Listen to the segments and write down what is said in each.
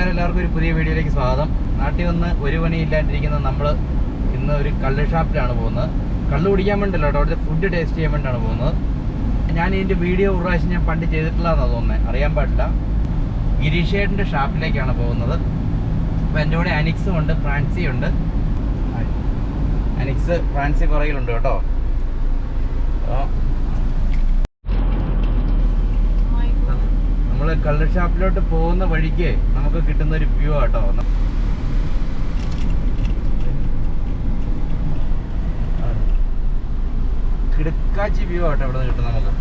നമസ്കാരം എല്ലാവർക്കും ഒരു പുതിയ വീഡിയോയിലേക്ക് സ്വാഗതം. നാട്ടിൽ വന്ന് ഒരു പണി ഇല്ലാണ്ടിരിക്കുന്ന നമ്മൾ ഇന്ന് ഒരു കള്ള് ഷാപ്പിലാണ് പോകുന്നത്. കള്ള് കുടിക്കാൻ വേണ്ടിയല്ല അവിടുത്തെ ഫുഡ് ടേസ്റ്റ് ചെയ്യാൻ വേണ്ടിയാണ് പോകുന്നത്. ഞാൻ ഇതിന്റെ വീഡിയോ പ്രാവശ്യം ഞാൻ പണ്ട് ചെയ്തിട്ടില്ലാന്നാണ് തോന്നുന്നത് അറിയാൻ പാടില്ല. ഗിരീഷേട്ടന്റെ ഷാപ്പിലേക്കാണ് പോകുന്നത്. അപ്പോൾ എന്റെ കൂടെ അനിക്സും ഉണ്ട് ഫ്രാൻസി ഉണ്ട്. അനിക്സ് ഫ്രാൻസി പുറകിലുണ്ട് കേട്ടോ. അപ്പോൾ നമ്മൾ കള്ള് ഷാപ്പിലോട്ട് പോകുന്ന വഴിക്ക് നമുക്ക് കിട്ടുന്ന ഒരു വ്യൂ ആട്ടോ കിടക്കാച്ചി വ്യൂ ആട്ടോ ഇവിടെ കിട്ടും നമുക്ക്.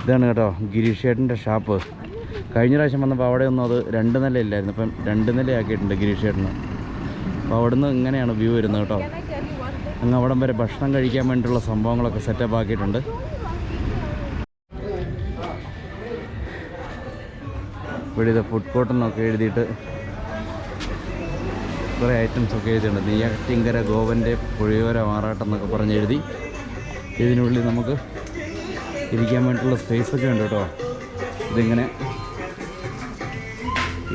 ഇതാണ് കേട്ടോ ഗിരീഷേട്ടന്റെ ഷാപ്പ് കഴിഞ്ഞ പ്രാവശ്യം വന്നപ്പോൾ അവിടെ ഒന്നും അത് രണ്ട് നില ഇല്ലായിരുന്നു ഇപ്പം രണ്ട് നിലയാക്കിയിട്ടുണ്ട് അപ്പം അപ്പോൾ അവിടുന്ന് ഇങ്ങനെയാണ് വ്യൂ വരുന്നത് കേട്ടോ? അങ്ങ് അവിടം വരെ ഭക്ഷണം കഴിക്കാൻ വേണ്ടിയിട്ടുള്ള സംഭവങ്ങളൊക്കെ സെറ്റപ്പ് ആക്കിയിട്ടുണ്ട്. ഇവിടെ ഇത് ഫുഡ് കോർട്ടെന്നൊക്കെ എഴുതിയിട്ട് കുറേ ഐറ്റംസ് ഒക്കെ എഴുതിയിട്ടുണ്ട്. നെയ്യാറ്റിങ്കര ഗോവന്റെ പുഴയോര മാറാട്ടം എന്നൊക്കെ പറഞ്ഞ് എഴുതി. ഇതിനുള്ളിൽ നമുക്ക് ഇരിക്കാൻ വേണ്ടിയിട്ടുള്ള സ്പേസ് ഒക്കെ ഉണ്ട് കേട്ടോ. ഇതിങ്ങനെ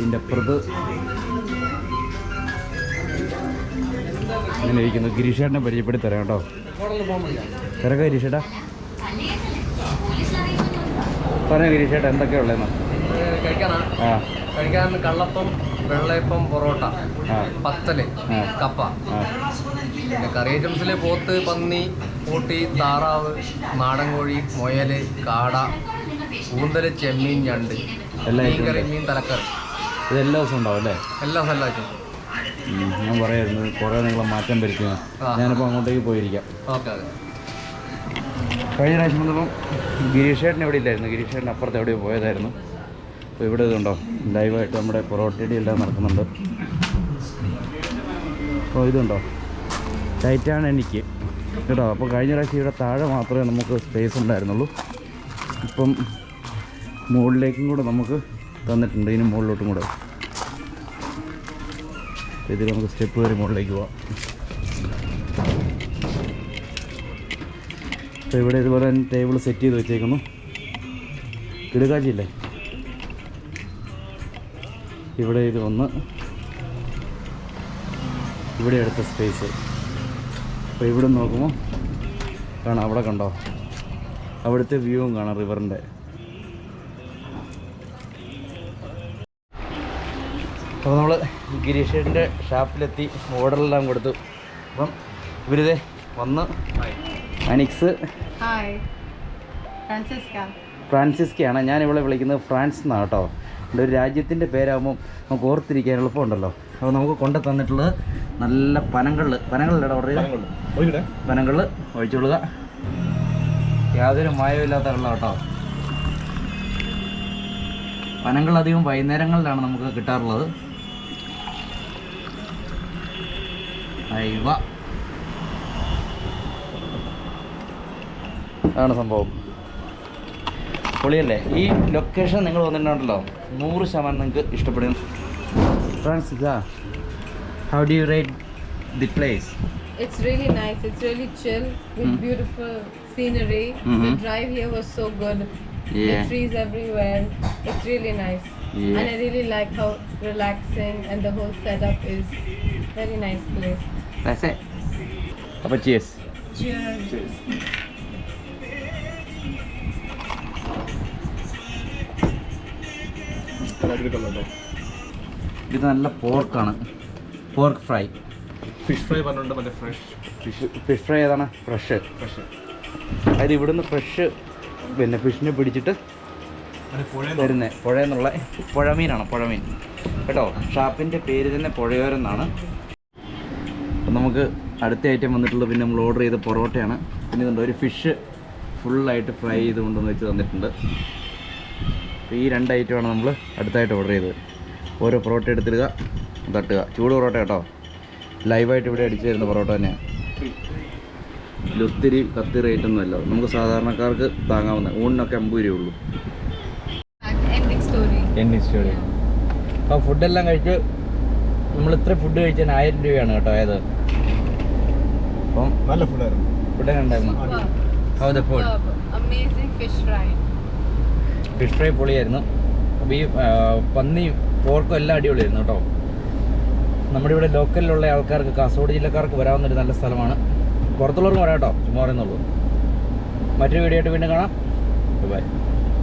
ഇതിന്റെ അപ്പുറത്ത് അങ്ങനെ ഇരിക്കുന്നു. ഗിരീഷേട്ടനെ പരിചയപ്പെടുത്തി തരാം കേട്ടോ. തിരക്ക ഗിരീഷേട്ടാ. പറഞ്ഞ ഗിരീഷേട്ടാ എന്തൊക്കെയാ ഉള്ളതെന്ന് കഴിക്കാനാ? ആ. കഴിക്കാൻ കള്ളപ്പം വെള്ളയപ്പം പൊറോട്ട പത്തൽ കപ്പ. പിന്നെ കറി ഐറ്റംസിലെ പോത്ത് പന്നി പൂട്ടി താറാവ് നാടൻ കോഴി മുയൽ കാട കൂന്തൽ ചെമ്മീൻ ഞണ്ട് മീൻ കറി മീൻ തലക്കറി. ഇത് എല്ലാ ദിവസവും ഉണ്ടാവും അല്ലേ? എല്ലാ സ്ഥലമായിട്ടും ഞാൻ പറയായിരുന്നു കുറേ നിങ്ങളെ മാറ്റം വരുത്തുക. ഞാനിപ്പോൾ അങ്ങോട്ടേക്ക് പോയിരിക്കാം. കഴിഞ്ഞ പ്രാവശ്യം വന്നപ്പം ഗിരീഷേട്ടൻ എവിടെ ഇല്ലായിരുന്നു? ഗിരീഷേട്ടൻ അപ്പുറത്ത് എവിടെയോ പോയതായിരുന്നു. അപ്പോൾ ഇവിടെ ഇതുണ്ടോ? ലൈവായിട്ട് നമ്മുടെ പൊറോട്ടയുടെ എല്ലാം നടക്കുന്നുണ്ട്. അപ്പോൾ ഇതുണ്ടോ? ടൈറ്റാണ് എനിക്ക്. കേട്ടോ അപ്പോൾ കഴിഞ്ഞ പ്രാവശ്യം ഇവിടെ താഴെ മാത്രമേ നമുക്ക് സ്പേസ് ഉണ്ടായിരുന്നുള്ളൂ. ഇപ്പം മുകളിലേക്കും കൂടെ നമുക്ക് തന്നിട്ടുണ്ട്. ഇതിന് മുകളിലോട്ടും കൂടെ. ഇതിൽ നമുക്ക് സ്റ്റെപ്പ് കയറി മുകളിലേക്ക് പോവാം. അപ്പോൾ ഇവിടെ ഇതുപോലെ തന്നെ ടേബിൾ സെറ്റ് ചെയ്ത് വെച്ചേക്കുന്നു. കിടുകാച്ചില്ലേ ഇവിടെ ഇത് ഒന്ന് ഇവിടെ അടുത്ത സ്പേസ് അപ്പോൾ ഇവിടെ നോക്കുമ്പോൾ കാണാം. അവിടെ കണ്ടോ? അവിടുത്തെ വ്യൂവും കാണാം റിവറിന്റെ അപ്പോൾ നമ്മൾ ഗിരീഷേട്ടന്റെ ഷാപ്പിലെത്തി ഓർഡറെല്ലാം കൊടുത്തു. അപ്പം ഇവരിതേ വന്ന് അനിക്സ് Hi. Francisca. ഫ്രാൻസിസ്കയാണ്. ഞാൻ ഇവളെ വിളിക്കുന്നത് ഫ്രാൻസ് എന്നാണ് കേട്ടോ. എന്റെ ഒരു രാജ്യത്തിന്റെ പേരാകുമ്പോൾ നമുക്ക് ഓർത്തിരിക്കാൻ എളുപ്പമുണ്ടല്ലോ അപ്പോൾ നമുക്ക് കൊണ്ടു തന്നിട്ടുള്ളത് നല്ല പനങ്ങളിൽ പനങ്ങളിലട ഓർഡർ ചെയ്ത് പനങ്കള്ള്. ഒഴിച്ചുകൊള്ളുക യാതൊരു മായമില്ലാത്ത വെള്ളം കേട്ടോ. പനങ്ങൾ അധികം വൈകുന്നേരങ്ങളിലാണ് നമുക്ക് കിട്ടാറുള്ളത്. അയവ അതാണ് സംഭവം പൊളിയല്ലേ ഈ ലൊക്കേഷൻ നിങ്ങൾ വന്നിട്ടുണ്ടല്ലോ നൂറ് ശതമാനം നിങ്ങൾക്ക് ഇഷ്ടപ്പെടും Francisca how do you rate the place It's really nice. It's really chill with Mm. beautiful scenery. Mm -hmm. The Mhm. drive here was so good. Yeah. The trees everywhere. It's really nice. Yeah. And I really like how relaxing and the whole setup is. Very nice place. That's it. അപ്പോൾ cheers Cheers. cheers. ഇത് നല്ല പോർക്കാണ് pork fry fish fry പറഞ്ഞിട്ടുണ്ട് മറ്റേ fresh fish fish fry ഏതാണ്? Fresh fresh അതായത് ഇവിടുന്ന് fresh പിന്നെ ഫിഷിനെ പിടിച്ചിട്ട് വരുന്നത് പുഴയെന്നുള്ള പുഴമീനാണ് പുഴമീൻ. കേട്ടോ? ഷാപ്പിന്റെ പേര് തന്നെ പുഴയോരെന്നാണ് അപ്പം നമുക്ക് അടുത്ത ഐറ്റം വന്നിട്ടുള്ളത് പിന്നെ നമ്മൾ ഓർഡർ ചെയ്ത പൊറോട്ടയാണ്. പിന്നെ ഇതുണ്ട് ഒരു ഫിഷ് ഫുള്ളായിട്ട് ഫ്രൈ ചെയ്ത് കൊണ്ടുവന്ന് വെച്ച് തന്നിട്ടുണ്ട്. അപ്പോൾ ഈ രണ്ട് ഐറ്റമാണ് നമ്മൾ അടുത്തായിട്ട് ഓർഡർ ചെയ്തത്. ഓരോ പൊറോട്ട എടുത്തിടുക തട്ടുക. ചൂട് പൊറോട്ട കേട്ടോ. ലൈവായിട്ട് ഇവിടെ അടിച്ചു തരുന്ന പൊറോട്ട തന്നെയാണ് ഇതിലൊത്തിരി കത്തി റേറ്റ് ഒന്നുമല്ല നമുക്ക് സാധാരണക്കാർക്ക് താങ്ങാവുന്ന ഊണിനൊക്കെ അമ്പത് രൂപ ഉള്ളൂ. അപ്പോൾ ഫുഡെല്ലാം കഴിച്ച് നമ്മൾ ഇത്ര ഫുഡ് കഴിച്ചാൽ ആയിരം രൂപയാണ് കേട്ടോ ആയത്. അപ്പം നല്ല ഫുഡായിരുന്നു. ഫുഡ് ഉണ്ടായിരുന്നു. How the food amazing fish fry fish fry പൊളിയായിരുന്നു. അപ്പോൾ ഈ പന്നി പോർക്കും എല്ലാം അടിപൊളിയായിരുന്നു കേട്ടോ. നമ്മുടെ ഇവിടെ ലോക്കലിലുള്ള ആൾക്കാർക്ക് കാസർഗോഡ് ജില്ലക്കാർക്ക് വരാവുന്ന ഒരു നല്ല സ്ഥലമാണ്. പുറത്തുള്ളവർക്ക് വരാം കേട്ടോ. ചുമ്മാ പറയുന്നുള്ളൂ മറ്റൊരു വീഡിയോ ആയിട്ട് വീണ്ടും കാണാം. ബൈ